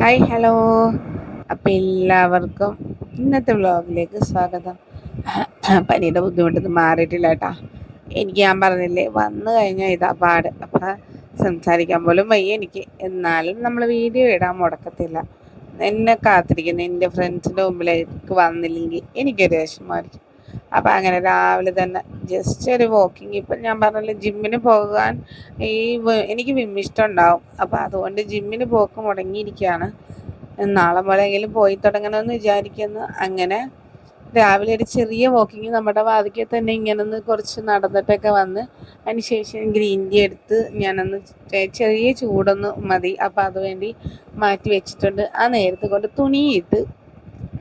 Hi hello അപ്പം എല്ലാവർക്കും ഇന്നത്തെ വ്ലോഗിലേക്ക് സ്വാഗതം. പനിയുടെ ബുദ്ധിമുട്ടൊന്നും മാറിയിട്ടില്ല കേട്ടാ. എനിക്ക് ഞാൻ പറഞ്ഞില്ലേ വന്നു കഴിഞ്ഞാൽ ഇതാ പാട്. അപ്പം സംസാരിക്കാൻ പോലും വയ്യ എനിക്ക്. എന്നാലും നമ്മൾ വീഡിയോ ഇടാൻ മുടക്കത്തില്ല. എന്നെ കാത്തിരിക്കുന്ന എന്റെ ഫ്രണ്ട്സിന്റെ മുമ്പിലേക്ക് വന്നില്ലെങ്കിൽ എനിക്കൊരു വിഷമമായിരിക്കും. അപ്പം അങ്ങനെ രാവിലെ തന്നെ ജസ്റ്റ് ഒരു വാക്കിംഗ് ഇപ്പം ഞാൻ പറഞ്ഞില്ല ജിമ്മിന് പോകാൻ ഈ എനിക്ക് വിമ്മിഷ്ടം ഉണ്ടാവും അപ്പം അതുകൊണ്ട് ജിമ്മിന് പോക്ക് മുടങ്ങിയിരിക്കുകയാണ്. നാളെ മുതലെങ്കിലും പോയി തുടങ്ങണമെന്ന് വിചാരിക്കുന്നു. അങ്ങനെ രാവിലെ ഒരു ചെറിയ വാക്കിങ് നമ്മുടെ വാതിക്കൽ തന്നെ ഇങ്ങനെ ഒന്ന് കുറച്ച് നടന്നിട്ടൊക്കെ വന്ന് അതിനുശേഷം ഗ്രീൻ ടീ എടുത്ത് ഞാനൊന്ന് ചെറിയ ചൂടൊന്ന് മതി. അപ്പം അതുവേണ്ടി മാറ്റി വെച്ചിട്ടുണ്ട്. ആ നേരത്തെ കൊണ്ട് തുണിയിട്ട്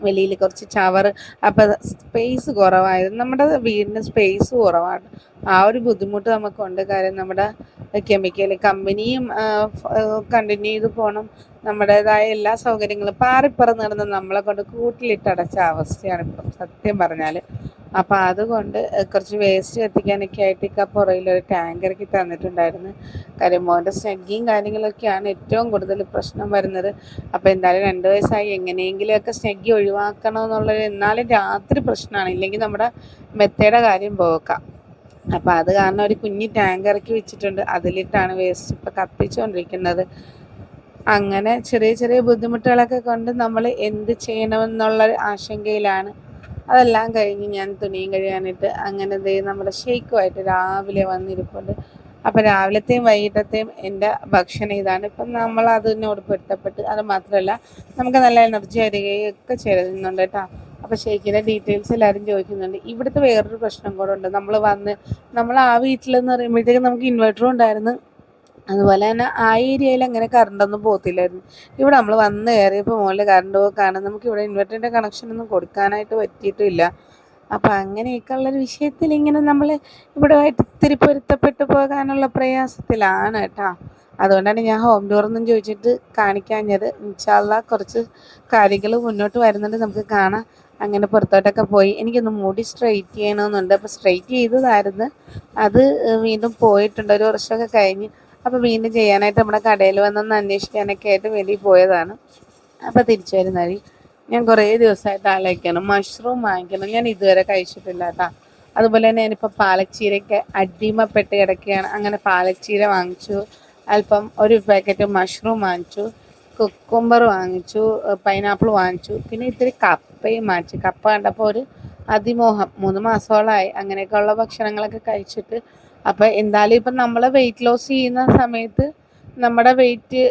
വെളിയിൽ കുറച്ച് ചവർ. അപ്പം സ്പേസ് കുറവായിരുന്നു. നമ്മുടെ വീടിന് സ്പേസ് കുറവാണ്. ആ ഒരു ബുദ്ധിമുട്ട് നമുക്കുണ്ട്. കാര്യം നമ്മുടെ കെമിക്കൽ കമ്പനിയും കണ്ടിന്യൂ ചെയ്ത് പോകണം നമ്മുടേതായ എല്ലാ സൗകര്യങ്ങളും. പാറിപ്പറന്ന് നടന്ന് നമ്മളെ കൊണ്ട് കൂട്ടിലിട്ടടച്ച അവസ്ഥയാണ് ഇപ്പം. സത്യം പറഞ്ഞാൽ അപ്പം അതുകൊണ്ട് കുറച്ച് വേസ്റ്റ് എത്തിക്കാനൊക്കെ ആയിട്ട് ഇക്ക പുറയിൽ ഒരു ടാങ്ക് ഇറക്കി തന്നിട്ടുണ്ടായിരുന്നു. കാര്യം മോന്റെ സ്നഗ്ഗിയും കാര്യങ്ങളൊക്കെയാണ് ഏറ്റവും കൂടുതൽ പ്രശ്നം വരുന്നത്. അപ്പോൾ എന്തായാലും രണ്ട് വയസ്സായി. എങ്ങനെയെങ്കിലുമൊക്കെ സ്നഗ്ഗി ഒഴിവാക്കണം എന്നുള്ളത് എന്നാലും രാത്രി പ്രശ്നമാണ്. ഇല്ലെങ്കിൽ നമ്മുടെ മെത്തയുടെ കാര്യം പോക്കാം. അപ്പോൾ അത് കാരണം ഒരു കുഞ്ഞി ടാങ്ക് ഇറക്കി വെച്ചിട്ടുണ്ട്. അതിലിട്ടാണ് വേസ്റ്റ് ഇപ്പോൾ കത്തിച്ചുകൊണ്ടിരിക്കുന്നത് അങ്ങനെ ചെറിയ ചെറിയ ബുദ്ധിമുട്ടുകളൊക്കെ കൊണ്ട് നമ്മൾ എന്ത് ചെയ്യണമെന്നുള്ള ആശങ്കയിലാണ്. അതെല്ലാം കഴിഞ്ഞ് ഞാൻ തുണിയും കഴുകാനായിട്ട് അങ്ങനെ ദേ നമ്മുടെ ഷെയ്ക്കുമായിട്ട് രാവിലെ വന്നിരിപ്പുണ്ട്. അപ്പോൾ രാവിലത്തെയും വൈകിട്ടത്തെയും എന്റെ ഭക്ഷണം ഇതാണ്. ഇപ്പം നമ്മൾ അതിനോട് പൊരുത്തപ്പെട്ട് അത് മാത്രമല്ല നമുക്ക് നല്ല എനർജി വരികയും ഒക്കെ ചെയ്യുന്നുണ്ട് കേട്ടോ. അപ്പോൾ ഷെയ്ക്കിന്റെ ഡീറ്റെയിൽസ് എല്ലാവരും ചോദിക്കുന്നുണ്ട്. ഇവിടുത്തെ വേറൊരു പ്രശ്നം കൂടെ ഉണ്ട്. നമ്മൾ വന്ന് നമ്മൾ ആ വീട്ടിലെന്ന് പറയുമ്പോഴത്തേക്ക് നമുക്ക് ഇൻവെർട്ടറും ഉണ്ടായിരുന്നു. അതുപോലെ തന്നെ ആ ഏരിയയിൽ അങ്ങനെ കറണ്ടൊന്നും പോകത്തില്ലായിരുന്നു. ഇവിടെ നമ്മൾ വന്ന് കയറിയപ്പോൾ മുകളിൽ കറണ്ട് നമുക്ക് ഇവിടെ ഇൻവെർട്ടറിന്റെ കണക്ഷനൊന്നും കൊടുക്കാനായിട്ട് പറ്റിയിട്ടില്ല. അപ്പം അങ്ങനെയൊക്കെ ഉള്ളൊരു വിഷയത്തിൽ ഇങ്ങനെ നമ്മൾ ഇവിടെ ഇത്തിരി പൊരുത്തപ്പെട്ടു പോകാനുള്ള പ്രയാസത്തിലാണ് കേട്ടോ. അതുകൊണ്ടാണ് ഞാൻ ഹോം ടൂറൊന്നും ചോദിച്ചിട്ട് കാണിക്കാഞ്ഞത്. ഇൻഷാല്ല കുറച്ച് കാര്യങ്ങൾ മുന്നോട്ട് വരുന്നുണ്ട്. നമുക്ക് കാണാം. അങ്ങനെ പുറത്തോട്ടൊക്കെ പോയി. എനിക്കൊന്ന് മുടി സ്ട്രെയിറ്റ് ചെയ്യണമെന്നുണ്ട്. അപ്പോൾ സ്ട്രെയിറ്റ് ചെയ്തതായിരുന്നു. അത് വീണ്ടും പോയിട്ടുണ്ട്. ഒരു വർഷമൊക്കെ കഴിഞ്ഞ്. അപ്പോൾ വീണ്ടും ചെയ്യാനായിട്ട് നമ്മുടെ കടയിൽ വന്നൊന്ന് അന്വേഷിക്കാനൊക്കെ ആയിട്ട് വേണ്ടി പോയതാണ്. അപ്പോൾ തിരിച്ചു വരുന്ന വഴി ഞാൻ കുറേ ദിവസമായിട്ട് ആലോചിക്കണം മഷ്റൂം വാങ്ങിക്കണം ഞാൻ ഇതുവരെ കഴിച്ചിട്ടില്ല കേട്ടോ അതുപോലെ തന്നെ ഞാനിപ്പോൾ പാലച്ചീരയ്ക്ക് അടിമപ്പെട്ട് കിടക്കുകയാണ്. അങ്ങനെ പാലച്ചീര വാങ്ങിച്ചു. അല്പം ഒരു പാക്കറ്റ് മഷ്റൂം വാങ്ങിച്ചു. കുക്കുംബർ വാങ്ങിച്ചു. പൈനാപ്പിൾ വാങ്ങിച്ചു. പിന്നെ ഇത്തിരി കപ്പയും വാങ്ങിച്ചു. കപ്പ കണ്ടപ്പോൾ ഒരു അതിമോഹം. മൂന്ന് മാസത്തോളമായി അങ്ങനെയൊക്കെയുള്ള ഭക്ഷണങ്ങളൊക്കെ കഴിച്ചിട്ട് അപ്പോൾ എന്തായാലും ഇപ്പൊ നമ്മൾ വെയിറ്റ് ലോസ് ചെയ്യുന്ന സമയത്ത് നമ്മുടെ വെയിറ്റ്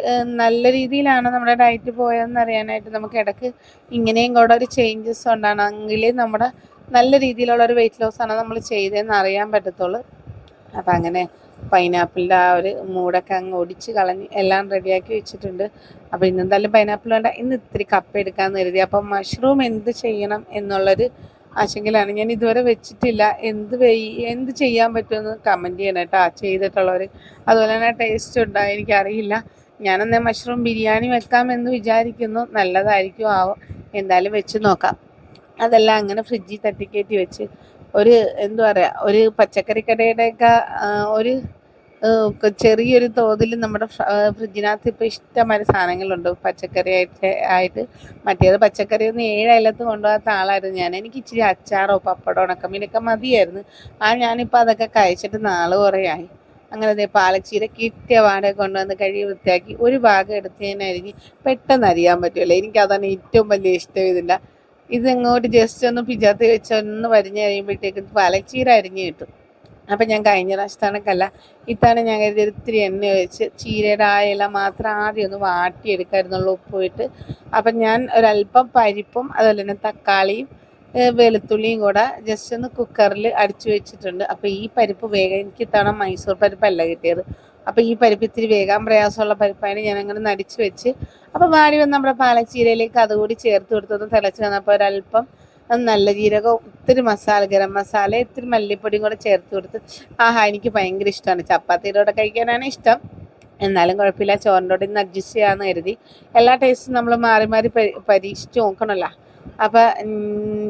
നല്ല രീതിയിലാണ് നമ്മുടെ ഡയറ്റ് പോയതെന്ന് അറിയാനായിട്ട് നമുക്ക് ഇടയ്ക്ക് ഇങ്ങനെയും കൂടെ ഒരു ചേഞ്ചസ് ഉണ്ടാണെങ്കിൽ നമ്മുടെ നല്ല രീതിയിലുള്ള ഒരു വെയിറ്റ് ആണ് നമ്മൾ ചെയ്തതെന്ന് അറിയാൻ പറ്റത്തുള്ളൂ. അപ്പം അങ്ങനെ പൈനാപ്പിളിന്റെ ആ ഒരു മൂടൊക്കെ അങ്ങ് ഒടിച്ച് കളഞ്ഞ് എല്ലാം റെഡിയാക്കി വെച്ചിട്ടുണ്ട്. അപ്പോൾ ഇന്നെന്തായാലും പൈനാപ്പിൾ വേണ്ട. ഇന്ന് ഇത്തിരി കപ്പ എടുക്കാമെന്ന് കരുതി. അപ്പം മഷ്റൂം എന്ത് ചെയ്യണം എന്നുള്ളൊരു ആശങ്കയിലാണ്. ഞാൻ ഇതുവരെ വെച്ചിട്ടില്ല. എന്ത് എന്ത് ചെയ്യാൻ പറ്റുമെന്ന് കമന്റ് ചെയ്യണം കേട്ടോ. ചെയ്തിട്ടുള്ളവർ അതുപോലെ തന്നെ ടേസ്റ്റ് ഉണ്ടോ? എനിക്കറിയില്ല. ഞാനെന്നാൽ മഷ്റൂം ബിരിയാണി വെക്കാമെന്ന് വിചാരിക്കുന്നു. നല്ലതായിരിക്കും ആവും? എന്തായാലും വെച്ച് നോക്കാം. അതെല്ലാം അങ്ങനെ ഫ്രിഡ്ജിൽ തട്ടിക്കയറ്റി വെച്ച് ഒരു എന്താ പറയുക ഒരു പച്ചക്കറി കടയുടെയൊക്കെ ഒരു ചെറിയൊരു തോതിൽ നമ്മുടെ ഫ്രിഡ്ജിനകത്ത് ഇപ്പോൾ ഇഷ്ടംമാതിരി സാധനങ്ങളുണ്ട്. പച്ചക്കറി ആയിട്ട് ആയിട്ട് മറ്റേത് പച്ചക്കറി ഒന്ന് ഏഴ് കൊണ്ടുപോകാത്ത ആളായിരുന്നു ഞാൻ. എനിക്ക് ഇച്ചിരി അച്ചാറോ പപ്പടോ ഉണക്കമീനൊക്കെ മതിയായിരുന്നു. ആ ഞാനിപ്പോൾ അതൊക്കെ കഴിച്ചിട്ട് നാൾ കുറേ ആയി. അങ്ങനെ അതേ പാലച്ചീര കിട്ടിയ വാടക കൊണ്ടുവന്ന് കഴുകി വൃത്തിയാക്കി ഒരു ഭാഗം എടുത്തതിനരിഞ്ഞ് പെട്ടെന്ന് അറിയാൻ പറ്റുമല്ലോ എനിക്കതാണ് ഏറ്റവും വലിയ ഇഷ്ടം ഇതില്ല ഇതെങ്ങോട്ട് ജസ്റ്റ് ഒന്ന് പിജാത്തി വെച്ച് ഒന്ന് വരിഞ്ഞ് കഴിയുമ്പോഴത്തേക്കും പാലച്ചീര അരിഞ്ഞ് കിട്ടും. അപ്പം ഞാൻ കഴിഞ്ഞ പ്രാവശ്യത്താണക്കല്ല ഇത്തവണ ഞാൻ കരുതി ഒത്തിരി എണ്ണ ഒഴിച്ച് ചീരയുടെ ആ ഇല മാത്രം ആദ്യം ഒന്ന് വാട്ടിയെടുക്കായിരുന്നുള്ളൂ ഉപ്പിട്ട് അപ്പം ഞാൻ ഒരല്പം പരിപ്പും അതുപോലെ തന്നെ തക്കാളിയും വെളുത്തുള്ളിയും കൂടെ ജസ്റ്റ് ഒന്ന് കുക്കറിൽ അടിച്ചു വെച്ചിട്ടുണ്ട്. അപ്പോൾ ഈ പരിപ്പ് വേഗം എനിക്ക് ഇത്തവണ മൈസൂർ പരിപ്പല്ല കിട്ടിയത്. അപ്പോൾ ഈ പരിപ്പ് ഇത്തിരി വേഗം പ്രയാസമുള്ള പരിപ്പാണ് ഞാൻ അങ്ങനെ നടിച്ച് വെച്ച്. അപ്പോൾ വാടി വന്ന് നമ്മുടെ പാലച്ചീരയിലേക്ക് അതുകൂടി ചേർത്ത് കൊടുത്തൊന്ന് തിളച്ച് വന്നപ്പോൾ ഒരല്പം നല്ല ജീരകം ഇത്തിരി മസാല ഗരം മസാല ഇത്തിരി മല്ലിപ്പൊടിയും കൂടെ ചേർത്ത് കൊടുത്ത് ആഹാ എനിക്ക് ഭയങ്കര ഇഷ്ടമാണ് ചപ്പാത്തിയുടെ കൂടെ കഴിക്കാനാണ് ഇഷ്ടം. എന്നാലും കുഴപ്പമില്ല ചോറിന്റെ കൂടെ ഇന്ന് അഡ്ജസ്റ്റ് ചെയ്യാമെന്ന് കരുതി. എല്ലാ ടേസ്റ്റും നമ്മൾ മാറി മാറി പരി- പരീക്ഷിച്ച് നോക്കണമല്ലോ അപ്പം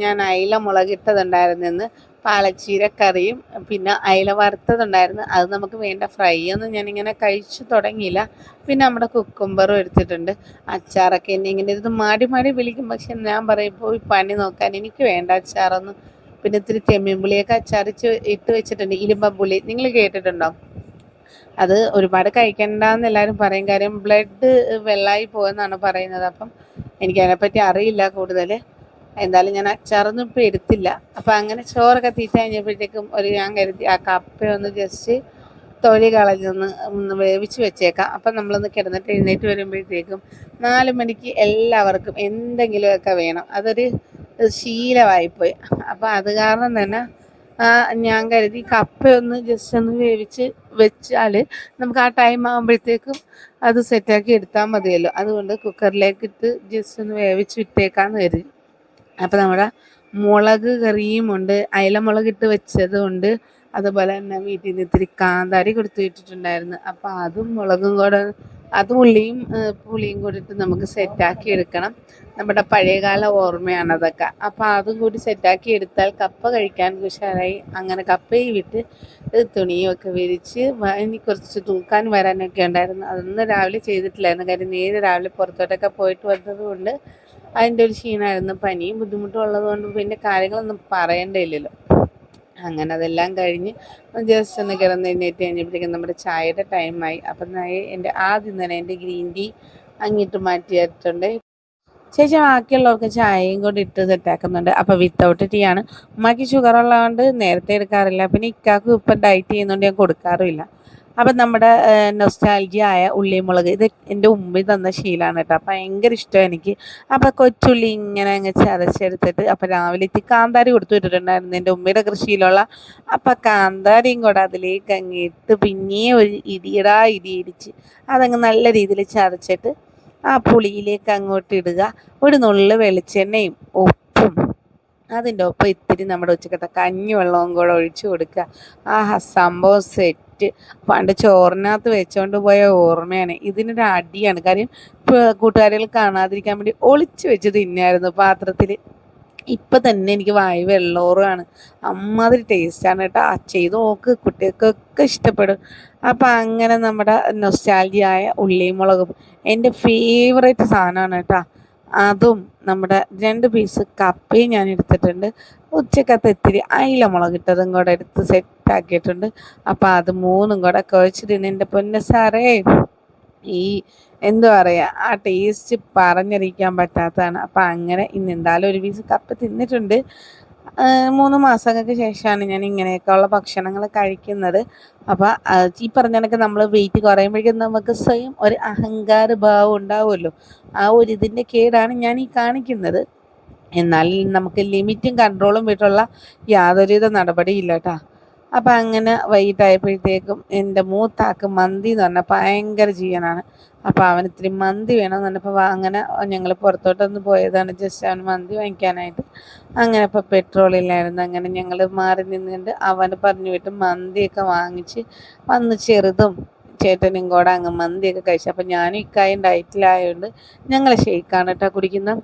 ഞാൻ അയില മുളകിട്ടതുണ്ടായിരുന്നെന്ന് പാലച്ചീരക്കറിയും പിന്നെ അയില വറുത്തതുണ്ടായിരുന്നു. അത് നമുക്ക് വേണ്ട ഫ്രൈ ഒന്നും ഞാനിങ്ങനെ കഴിച്ചു തുടങ്ങിയില്ല. പിന്നെ നമ്മുടെ കുക്കുംബറും എടുത്തിട്ടുണ്ട് അച്ചാറൊക്കെ എന്നെ ഇങ്ങനെ ഇത് മാടി മാടി വിളിക്കും. പക്ഷെ ഞാൻ പറയും പോയി പണി നോക്കാൻ എനിക്ക് വേണ്ട അച്ചാറൊന്നും. പിന്നെ ഇത്തിരി തെമ്മീൻ പുളിയൊക്കെ അച്ചാറിച്ച് ഇട്ട് വെച്ചിട്ടുണ്ട്. ഇരുമ്പമ്പുളി നിങ്ങൾ കേട്ടിട്ടുണ്ടോ? അത് ഒരുപാട് കഴിക്കണ്ടെന്ന് എല്ലാവരും പറയും. കാര്യം ബ്ലഡ് വെള്ളമായി പോകുമെന്നാണ് പറയുന്നത്. അപ്പം എനിക്കതിനെപ്പറ്റി അറിയില്ല കൂടുതൽ എന്തായാലും ഞാൻ അച്ചാറൊന്നും ഇപ്പോൾ എടുത്തില്ല. അപ്പം അങ്ങനെ ചോറൊക്കെ തീറ്റ കഴിഞ്ഞപ്പോഴത്തേക്കും ഒരു ഞാൻ കരുതി ആ കപ്പയൊന്ന് ജസ്റ്റ് തൊലി കളഞ്ഞൊന്ന് ഒന്ന് വേവിച്ച് വെച്ചേക്കാം. അപ്പം നമ്മളൊന്ന് കിടന്നിട്ട് എഴുന്നേറ്റ് വരുമ്പോഴത്തേക്കും നാല് മണിക്ക് എല്ലാവർക്കും എന്തെങ്കിലുമൊക്കെ വേണം. അതൊരു ശീലമായിപ്പോയി. അപ്പം അത് കാരണം തന്നെ ഞാൻ കരുതി കപ്പയൊന്ന് ജസ്റ്റ് ഒന്ന് വേവിച്ച് വെച്ചാൽ നമുക്ക് ആ ടൈം ആകുമ്പോഴത്തേക്കും അത് സെറ്റാക്കി എടുത്താൽ മതിയല്ലോ. അതുകൊണ്ട് കുക്കറിലേക്ക് ഇട്ട് ജസ്റ്റ് ഒന്ന് വേവിച്ച് വിട്ടേക്കാന്ന് കരുതി. അപ്പോൾ നമ്മുടെ മുളക് കറിയും ഉണ്ട്. അയലമുളക് ഇട്ട് വെച്ചതും ഉണ്ട്. അതുപോലെ തന്നെ വീട്ടിൽ നിന്ന് ഇത്തിരി കാന്താരി കൊടുത്തു വിട്ടിട്ടുണ്ടായിരുന്നു അപ്പോൾ അതും മുളകും കൂടെ അതും ഉള്ളിയും പുളിയും കൂടിയിട്ട് നമുക്ക് സെറ്റാക്കി എടുക്കണം. നമ്മുടെ പഴയകാല ഓർമ്മയാണ് അതൊക്കെ. അപ്പോൾ അതും കൂടി സെറ്റാക്കി എടുത്താൽ കപ്പ കഴിക്കാൻ ഉഷാറായി. അങ്ങനെ കപ്പയും വിട്ട് തുണിയൊക്കെ വിരിച്ച് ഇനി കുറച്ച് തൂക്കാൻ വരാനൊക്കെ ഉണ്ടായിരുന്നു. അതൊന്നും രാവിലെ ചെയ്തിട്ടില്ലായിരുന്നു. കാര്യം നേരെ രാവിലെ പുറത്തോട്ടൊക്കെ പോയിട്ട് വന്നത് കൊണ്ട് അതിന്റെ ഒരു ക്ഷീണമായിരുന്നു പനിയും ബുദ്ധിമുട്ടും ഉള്ളതുകൊണ്ട് പിന്നെ കാര്യങ്ങളൊന്നും പറയേണ്ടതില്ലല്ലോ അങ്ങനെ അതെല്ലാം കഴിഞ്ഞ് ജസ്റ്റ് ഒന്ന് കിടന്ന് എഴുന്നേറ്റ് കഴിഞ്ഞപ്പോഴത്തേക്കും നമ്മുടെ ചായയുടെ ടൈമായി അപ്പം എന്റെ ആദ്യം തന്നെ എന്റെ ഗ്രീൻ ടീ അങ്ങിട്ട് മാറ്റിയിട്ടുണ്ട്. ചേച്ചി ബാക്കിയുള്ളവർക്ക് ചായയും കൂടി ഇട്ട് സെറ്റാക്കുന്നുണ്ട്. അപ്പോൾ വിത്തൗട്ട് ടീ ആണ്. ഉമ്മാക്ക് ഷുഗർ ഉള്ളതുകൊണ്ട് നേരത്തെ എടുക്കാറില്ല. പിന്നെ ഇക്കാക്കും ഇപ്പം ഡയറ്റ് ചെയ്യുന്നതുകൊണ്ട് ഞാൻ കൊടുക്കാറുമില്ല. അപ്പം നമ്മുടെ നൊസ്റ്റാൾജി ആയ ഉള്ളിമുളക് ഇത് എന്റെ ഉമ്മി തന്ന ശീലമാണ് കേട്ടോ ഭയങ്കര ഇഷ്ടം എനിക്ക്. അപ്പം കൊച്ചുള്ളി ഇങ്ങനെ അങ്ങ് ചതച്ചെടുത്തിട്ട് അപ്പം രാവിലെ ഇത്തിരി കാന്താരി കൊടുത്തു വിട്ടിട്ടുണ്ടായിരുന്നു. എന്റെ ഉമ്മയുടെ കൃഷിയിലുള്ള അപ്പം കാന്താരിയും കൂടെ അതിലേക്ക് അങ്ങ് ഇട്ട് പിന്നെയും ഒരു ഇടിയിടാ ഇടി ഇടിച്ച് അതങ്ങ് നല്ല രീതിയിൽ ചതച്ചിട്ട് ആ പുളിയിലേക്ക് അങ്ങോട്ട് ഇടുക. ഒരു നുള്ളു വെളിച്ചെണ്ണയും ഉപ്പും അതിന്റെ ഒപ്പം ഇത്തിരി നമ്മുടെ ഉച്ചക്കത്തെ കഞ്ഞിവെള്ളവും കൂടെ ഒഴിച്ചു കൊടുക്കുക. ആഹാ സംഭവം സെറ്റ് പണ്ട് ചോറിനകത്ത് വെച്ചോണ്ട് പോയ ഓർമ്മയാണ്. ഇതിനൊരു അടിയാണ്. കാര്യം കൂട്ടുകാരികൾ കാണാതിരിക്കാൻ വേണ്ടി ഒളിച്ചു വെച്ച് തിന്നായിരുന്നു പാത്രത്തിൽ ഇപ്പം തന്നെ എനിക്ക് വായി വെള്ളോറുമാണ് അമ്മാതിരി ടേസ്റ്റാണ് കേട്ടോ. ചെയ്ത് നോക്ക് കുട്ടികൾക്കൊക്കെ ഇഷ്ടപ്പെടും. അപ്പം അങ്ങനെ നമ്മുടെ നൊസ്റ്റാലിയായ ഉള്ളിയും മുളകും. എന്റെ ഫേവറേറ്റ് സാധനമാണ് കേട്ടോ. അതും നമ്മുടെ രണ്ട് പീസ് കപ്പയും ഞാൻ എടുത്തിട്ടുണ്ട്. ഉച്ചക്കത്തെ ഇത്തിരി അയില മുളകിട്ടതും കൂടെ എടുത്ത് സെറ്റാക്കിയിട്ടുണ്ട് അപ്പോൾ അത് മൂന്നും കൂടെ കുഴച്ച് തിന്നെന്റെ പൊന്നെ സാറേ ഈ എന്താ പറയുക ആ ടേസ്റ്റ് പറഞ്ഞറിയിക്കാൻ പറ്റാത്തതാണ്. അപ്പം അങ്ങനെ ഇന്ന് എന്തായാലും ഒരു പീസ് കപ്പ തിന്നിട്ടുണ്ട്. മൂന്ന് മാസങ്ങൾക്ക് ശേഷമാണ് ഞാൻ ഇങ്ങനെയൊക്കെയുള്ള ഭക്ഷണങ്ങൾ കഴിക്കുന്നത്. അപ്പോൾ ഈ പറഞ്ഞ നമ്മൾ വെയിറ്റ് കുറയുമ്പോഴേക്കും നമുക്ക് സ്വയം ഒരു അഹങ്കാര ഭാവം ഉണ്ടാവുമല്ലോ. ആ ഒരു ഇതിന്റെ കേടാണ് ഞാൻ ഈ കാണിക്കുന്നത്. എന്നാൽ നമുക്ക് ലിമിറ്റും കൺട്രോളും വിട്ടുള്ള യാതൊരുവിധ നടപടിയില്ല കേട്ടോ. അപ്പം അങ്ങനെ വൈകിട്ടായപ്പോഴത്തേക്കും എന്റെ മൂത്താക്ക് മന്തി എന്ന് പറഞ്ഞാൽ ഭയങ്കര ജീവനാണ്. അപ്പോൾ അവന് ഇത്തിരി മന്തി വേണമെന്ന് പറഞ്ഞപ്പോൾ അങ്ങനെ ഞങ്ങൾ പുറത്തോട്ടൊന്ന് പോയതാണ്. ജസ്റ്റ് അവന് മന്തി വാങ്ങിക്കാനായിട്ട്. അങ്ങനെ ഇപ്പോൾ പെട്രോൾ ഇല്ലായിരുന്നു. അങ്ങനെ ഞങ്ങൾ മാറി നിന്നുകൊണ്ട് അവന് പറഞ്ഞു വിട്ട് മന്തിയൊക്കെ വാങ്ങിച്ച് വന്ന് ചെറുതും ചേട്ടനും കൂടെ അങ്ങ് മന്തിയൊക്കെ കഴിച്ചു. അപ്പം ഞാനും ഇക്കായും ഡയറ്റിലായതുകൊണ്ട് ഞങ്ങൾ ഷെയ്ക്കാണ് കേട്ടോ കുടിക്കുന്നത്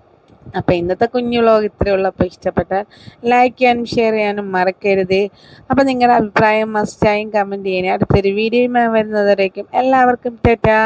അപ്പോൾ ഇന്നത്തെ കുഞ്ഞു വ്ളോഗ് ഇത്രേ ഉള്ളൂ. അപ്പോൾ ഇഷ്ടപ്പെട്ടാൽ ലൈക്ക് ചെയ്യാനും ഷെയർ ചെയ്യാനും മറക്കരുത്. അപ്പോൾ നിങ്ങളുടെ അഭിപ്രായം മസ്റ്റായും കമന്റ് ചെയ്യാനും. അടുത്തൊരു വീഡിയോയുമായി വരുന്നതുവരേക്കും എല്ലാവർക്കും ടാറ്റാ.